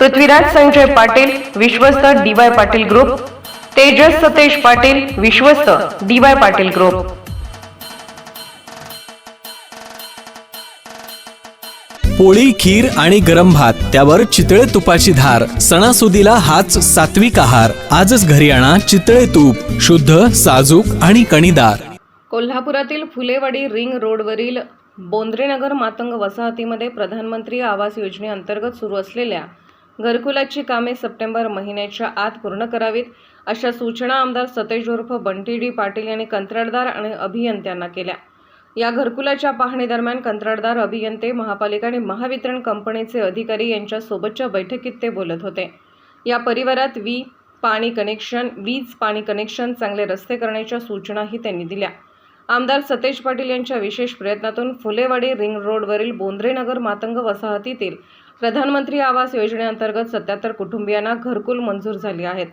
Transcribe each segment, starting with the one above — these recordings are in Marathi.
Prithviraj Sanjay Patil विश्वस्त D Y Patil group Tejas Satej Patil विश्वस्त डी वाय पाटील ग्रुप. पोळी खीर आणि गरम भात त्यावर चितळे तुपाची धार सणासुदीला हाच सात्विक आहार. आजच घरी आणा चितळे तूप शुद्ध साजूक आणि कणीदार. कोल्हापुरातील फुलेवाडी रिंग रोडवरील बोंद्रेनगर मातंग वसाहतीमध्ये प्रधानमंत्री आवास योजनेअंतर्गत सुरू असलेल्या घरकुलाची कामे सप्टेंबर महिन्याच्या आत पूर्ण करावीत अशा सूचना आमदार सतेज उर्फ बंटी डी पाटील यांनी कंत्राटदार आणि अभियंत्यांना केल्या. या घरकुलाच्या पाहणीदरम्यान कंत्राटदार अभियंते महापालिका आणि महावितरण कंपनीचे अधिकारी यांच्या सोबतच्या बैठकीत ते बोलत होते. या परिवारात वी पाणी कनेक्शन वीज पाणी कनेक्शन चांगले रस्ते करण्याच्या सूचनाही त्यांनी दिल्या. आमदार सतेज पाटील यांच्या विशेष प्रयत्नातून फुलेवाडी रिंग रोडवरील बोंद्रेनगर मातंग वसाहतीतील प्रधानमंत्री आवास योजनेअंतर्गत सत्याहत्तर कुटुंबियांना घरकुल मंजूर झाली आहेत.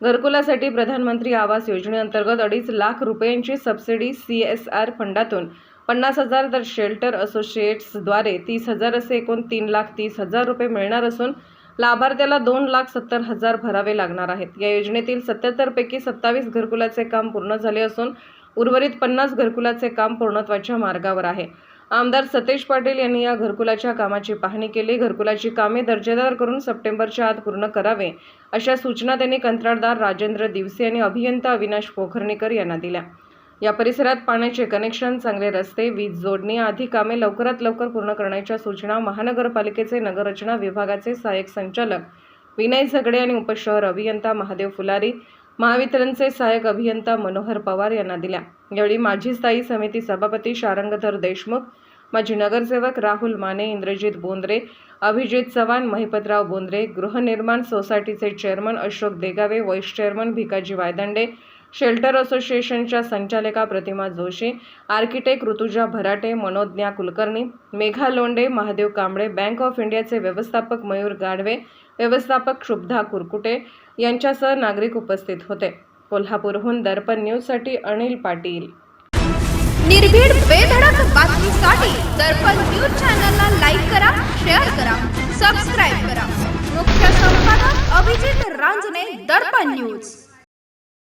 घरकुलासाठी प्रधानमंत्री आवास योजनेअंतर्गत अडीच लाख रुपयांची सबसिडी सी एस आर फंडातून पन्नास हजार तर शेल्टर असोसिएट्सद्वारे तीस हजार असे एकूण तीन लाख तीस हजार रुपये मिळणार असून लाभार्थ्याला दोन लाख सत्तर हजार भरावे लागणार आहेत. या योजनेतील सत्याहत्तरपैकी सत्तावीस घरकुलाचे काम पूर्ण झाले असून उर्वरित पन्नास घरकुलाचे काम पूर्णत्वाच्या मार्गावर आहे. आमदार सतेज पाटील यांनी या घरकुलाच्या कामाची पाहणी केली. घरकुलाची कामे दर्जेदार करून सप्टेंबरच्या आत पूर्ण करावे अशा सूचना त्यांनी कंत्राटदार राजेंद्र दिवसे आणि अभियंता अविनाश पोखर्णीकर यांना दिल्या. या परिसरात पाण्याचे कनेक्शन चांगले रस्ते वीज जोडणी आदी कामे लवकरात लवकर पूर्ण करण्याच्या सूचना महानगरपालिकेचे नगररचना विभागाचे सहाय्यक संचालक विनय झगडे आणि उपशहर अभियंता महादेव फुलारी महावितरणचे सहाय्यक अभियंता मनोहर पवार यांना दिल्या. यावेळी माजी स्थायी समिती सभापती शारंगधर देशमुख माजी नगरसेवक राहुल माने इंद्रजित बोंद्रे अभिजित चव्हाण महिपतराव बोंद्रे गृहनिर्माण सोसायटीचे chairman Ashok Degave vice chairman Bhikaji Waydande shelter असोसिएशनच्या संचालिका Pratima Joshi architect Rutuja Bharate Manogya Kulkarni Megha Londe Mahadev Kamble bank of इंडियाचे व्यवस्थापक मयूर गाढवे व्यवस्थापक शुभदा कुरकुटे यांच्यासह नागरिक उपस्थित होते. कोल्हापूरहून दर्पण न्यूजसाठी अनिल पाटील. निर्भीड बेधडक बातमीसाठी दर्पण न्यूज चॅनलला लाईक करा शेअर करा सबस्क्राईब करा. मुख्य संपादक अभिजित रांजणे दर्पण न्यूज.